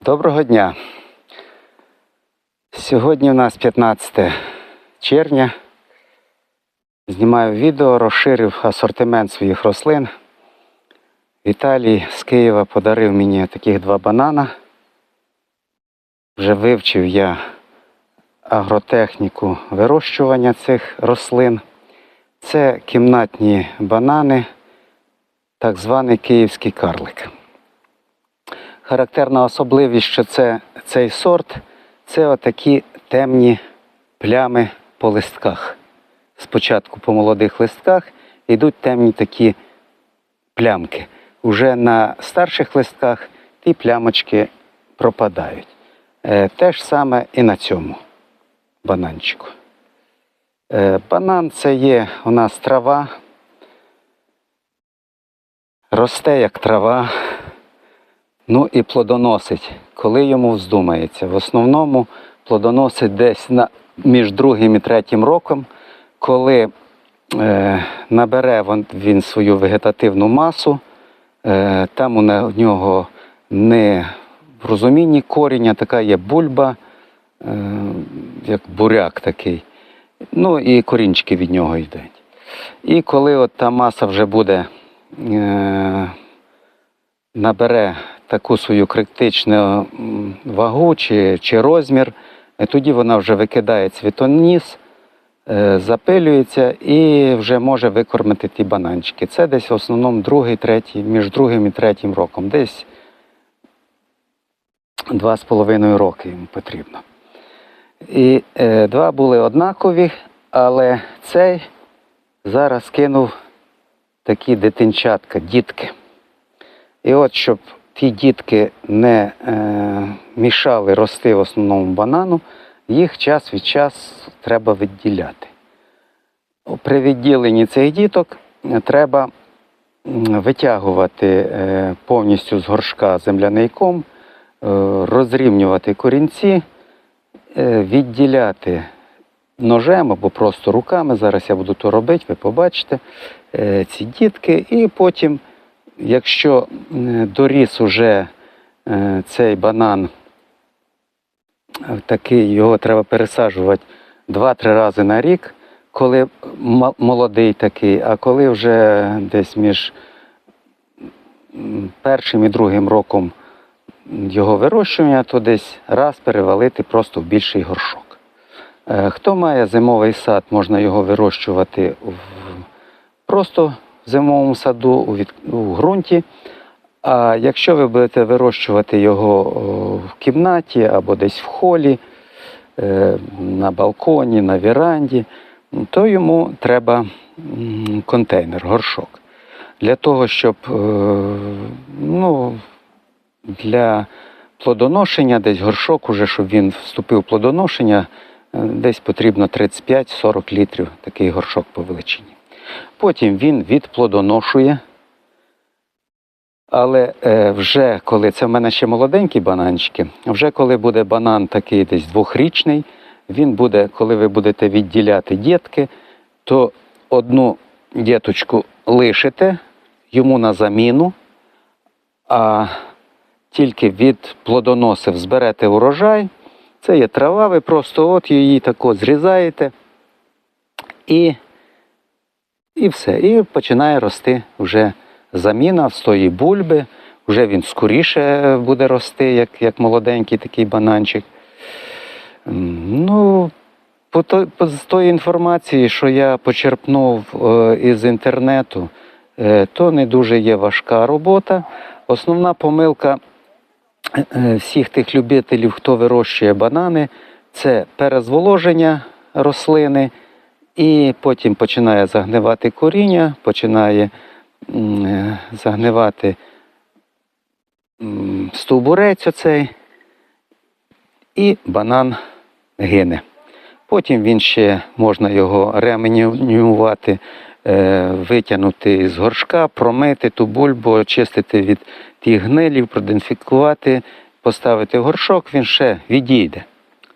Доброго дня. Сьогодні у нас 15 червня. Знімаю відео, розширив асортимент своїх рослин. Віталій з Києва подарив мені таких два банана. Вже вивчив я агротехніку вирощування цих рослин. Це кімнатні банани, так званий київський карлик. Характерна особливість, що це, цей сорт це отакі темні плями по листках. Спочатку по молодих листках йдуть темні такі плямки. Уже на старших листках ті плямочки пропадають. Е, те ж саме і на цьому бананчику. Е, банан це є у нас трава, росте як трава, Ну і плодоносить, коли йому вздумається. В основному плодоносить десь на, між другим і третім роком, коли е, набере він, свою вегетативну масу, е, там у у нього не в розумінні коріння, така є бульба, е, як буряк такий. Ну і корінчики від нього йдуть. І коли от та маса вже буде. Е, набере таку свою критичну вагу чи, чи розмір, е, тоді вона вже викидає цвітоніс, е, запилюється і вже може викормити ті бананчики. Це десь в основному другий, третій, між другим і третім роком. Десь два з половиною роки йому потрібно. І е, два були однакові, але цей зараз кинув такі дитинчатка, дітки. І от щоб ті дітки не е, мішали рости в основному банану, їх час від часу треба відділяти. При відділенні цих діток е, треба витягувати е, повністю з горшка земляний ком, е, розрівнювати корінці, е, відділяти ножем або просто руками. Зараз я буду то робити, ви побачите е, ці дітки, і потім якщо доріс уже е, цей банан, е, такий його треба пересаджувати 2-3 рази на рік, коли молодий такий, а коли вже десь між першим і другим роком його вирощування, то десь раз перевалити просто в більший горшок. Е, Хто має зимовий сад, можна його вирощувати в просто зимовому саду у, від, у ґрунті. А якщо ви будете вирощувати його в кімнаті або десь в холі, е, на балконі, на віранді, то йому треба контейнер, горшок. Для того, щоб е, ну, для плодоношення, десь горшок, уже, щоб він вступив в плодоношення, е, десь потрібно 35-40 літрів такий горшок по величині. Потім він відплодоношує. Але е, вже коли це в мене ще молоденькі бананчики, вже коли буде банан такий десь двохрічний, він буде, коли ви будете відділяти дітки, то одну діточку лишите йому на заміну, а тільки від плодоносив зберете урожай. Це є трава, ви просто от її тако зрізаєте і і все. І починає рости вже заміна з тої бульби. Вже він скоріше буде рости, як, як молоденький такий бананчик. Ну, по по, з тої інформації, що я почерпнув е, із інтернету, е, то не дуже є важка робота. Основна помилка е, всіх тих любителів, хто вирощує банани, це перезволоження рослини, і потім починає загнивати коріння, починає е, загнивати стовбурець оцей, і банан гине. Потім він ще можна його ременювати, е, витягнути з горшка, промити ту бульбу, очистити від тих гнилів, продезінфікувати, поставити в горшок, він ще відійде.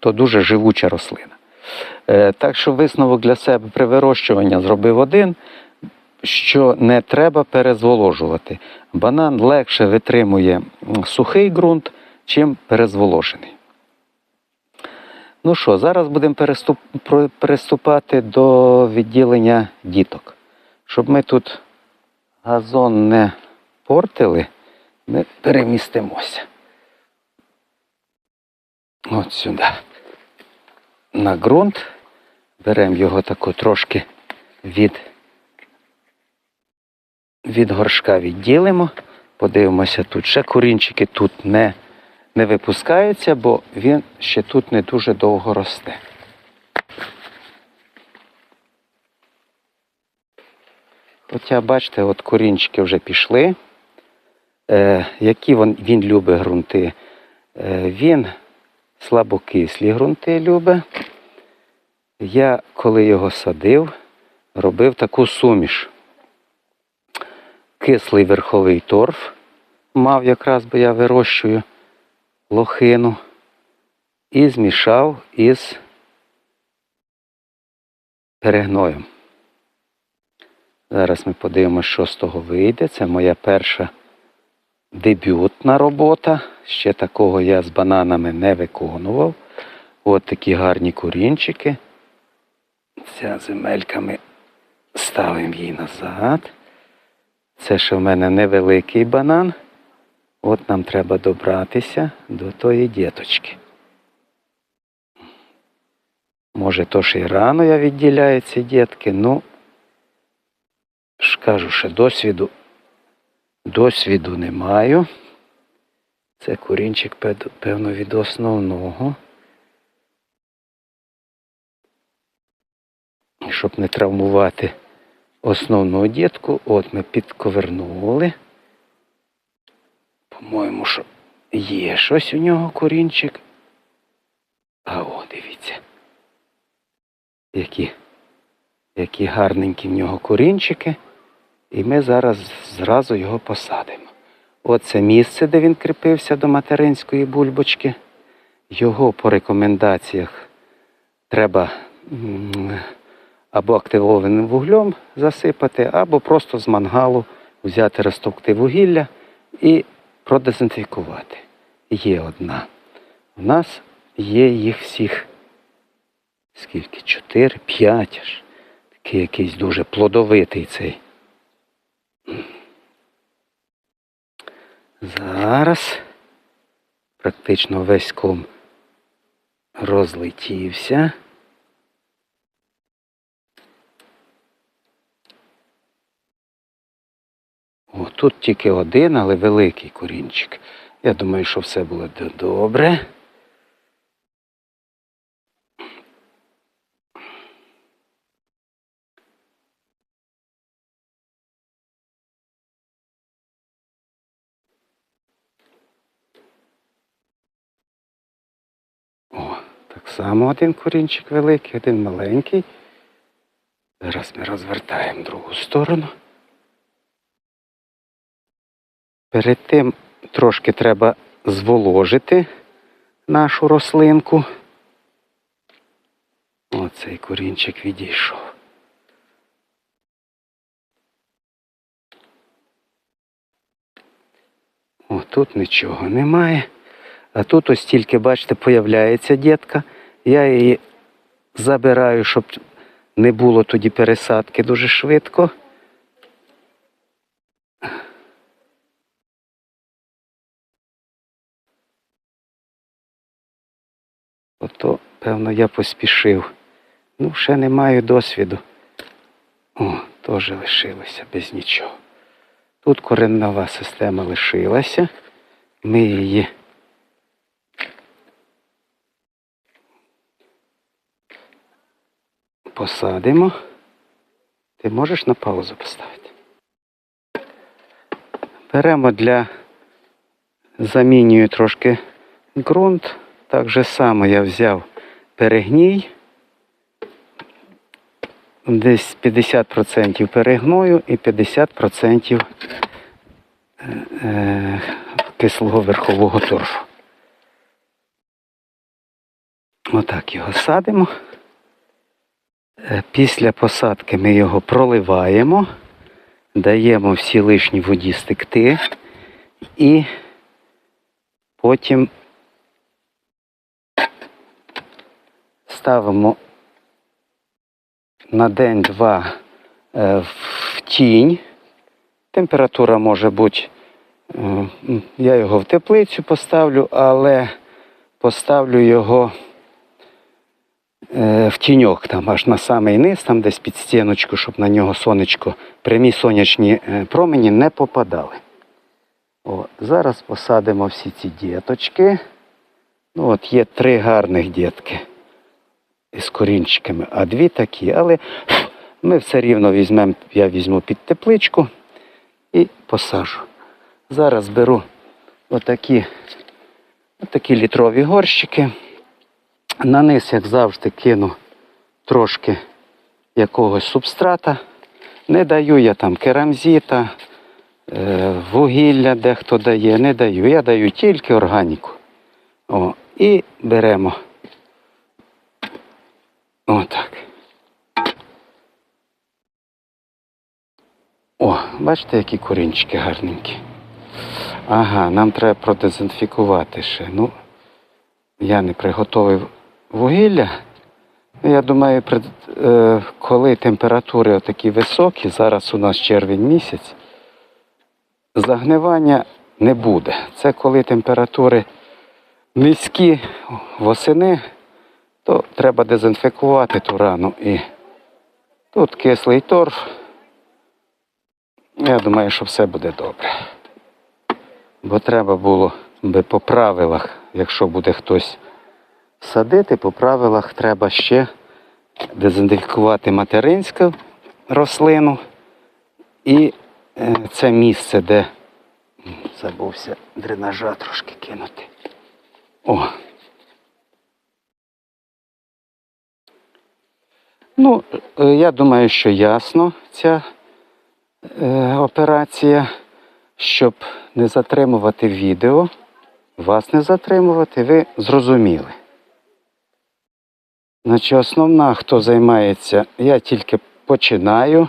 То дуже живуча рослина. Е, Так що висновок для себе при вирощуванні зробив один, що не треба перезволожувати. Банан легше витримує сухий ґрунт, чим перезволожений. Ну що, зараз будемо переступ, переступати до відділення діток. Щоб ми тут газон не портили, ми перемістимося. От сюди. На ґрунт. Беремо його тако трошки від, від горшка відділимо. Подивимося тут. Ще корінчики тут не, не випускаються, бо він ще тут не дуже довго росте. Хоча, бачите, от корінчики вже пішли. Е, які він, він любить ґрунти? Е, він слабокислі ґрунти любить. Я, коли його садив, робив таку суміш. Кислий верховий торф мав якраз, бо я вирощую лохину. І змішав із перегноєм. Зараз ми подивимося, що з того вийде. Це моя перша дебютна робота. Ще такого я з бананами не виконував. От такі гарні корінчики. Ця земелька ми ставимо її назад. Це ще в мене невеликий банан. От нам треба добратися до тої діточки. Може, то ще й рано я відділяю ці дітки, ну ж кажу, що досвіду, досвіду не маю. Це корінчик, певно, від основного. Щоб не травмувати основну дітку, от ми підковернули. По-моєму, що є щось у нього корінчик. А о, дивіться. Які, які гарненькі в нього корінчики. І ми зараз зразу його посадимо. Оце місце, де він кріпився до материнської бульбочки. Його по рекомендаціях треба або активованим вуглем засипати, або просто з мангалу взяти розтовкти вугілля і продезінфікувати. Є одна. У нас є їх всіх скільки? Чотири, п'ять. Такий якийсь дуже плодовитий цей. Зараз практично весь ком розлетівся. О, тут тільки один, але великий корінчик. Я думаю, що все буде добре. О, так само один корінчик великий, один маленький. Зараз ми розвертаємо другу сторону. Перед тим трошки треба зволожити нашу рослинку. Оцей корінчик відійшов. О, тут нічого немає. А тут ось тільки, бачите, появляється дітка. Я її забираю, щоб не було тоді пересадки дуже швидко. Ото, певно, я поспішив. Ну, ще не маю досвіду. О, теж лишилося без нічого. Тут кореннова система лишилася. Ми її посадимо. Ти можеш на паузу поставити? Беремо для замінюю трошки ґрунт. Так же само я взяв перегній. Десь 50% перегною і 50% е, е, кислого верхового торфу. Отак його садимо. Е, після посадки ми його проливаємо, даємо всі лишні воді стекти і потім ставимо на день-два е, в тінь. Температура може бути, я його в теплицю поставлю, але поставлю його в тіньок, там аж на самий низ, там десь під стіночку, щоб на нього сонечко, прямі сонячні е, промені не попадали. О, зараз посадимо всі ці діточки. Ну, от є три гарних дітки із корінчиками, а дві такі. Але ми все рівно візьмемо, я візьму під тепличку і посажу. Зараз беру отакі, отакі літрові горщики. На низ, як завжди, кину трошки якогось субстрата. Не даю я там керамзіта, е, вугілля дехто дає, не даю. Я даю тільки органіку. О, і беремо. Отак. О, бачите, які корінчики гарненькі. Ага, нам треба продезінфікувати ще. Ну, я не приготовив вугілля. Ну, Я думаю, е, коли температури такі високі, зараз у нас червень місяць, загнивання не буде. Це коли температури низькі восени, то треба дезінфікувати ту рану. І тут кислий торф. Я думаю, що все буде добре. Бо треба було би по правилах, якщо буде хтось садити, по правилах треба ще дезінфікувати материнську рослину і е, це місце, де забувся дренажа трошки кинути. О. Ну, е, я думаю, що ясно ця е, операція, щоб не затримувати відео, вас не затримувати, ви зрозуміли. Значить, основна, хто займається, я тільки починаю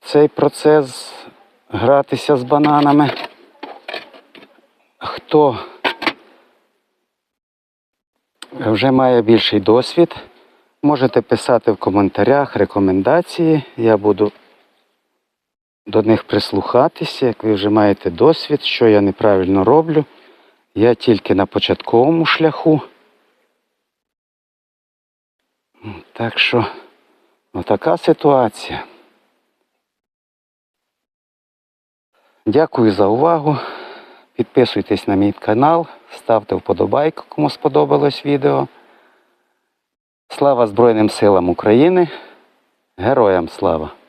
цей процес гратися з бананами. Хто вже має більший досвід, можете писати в коментарях рекомендації. Я буду до них прислухатися, як ви вже маєте досвід, що я неправильно роблю. Я тільки на початковому шляху. Так що, отака ситуація. Дякую за увагу. Підписуйтесь на мій канал, ставте вподобайку, кому сподобалось відео. Слава Збройним силам України! Героям слава!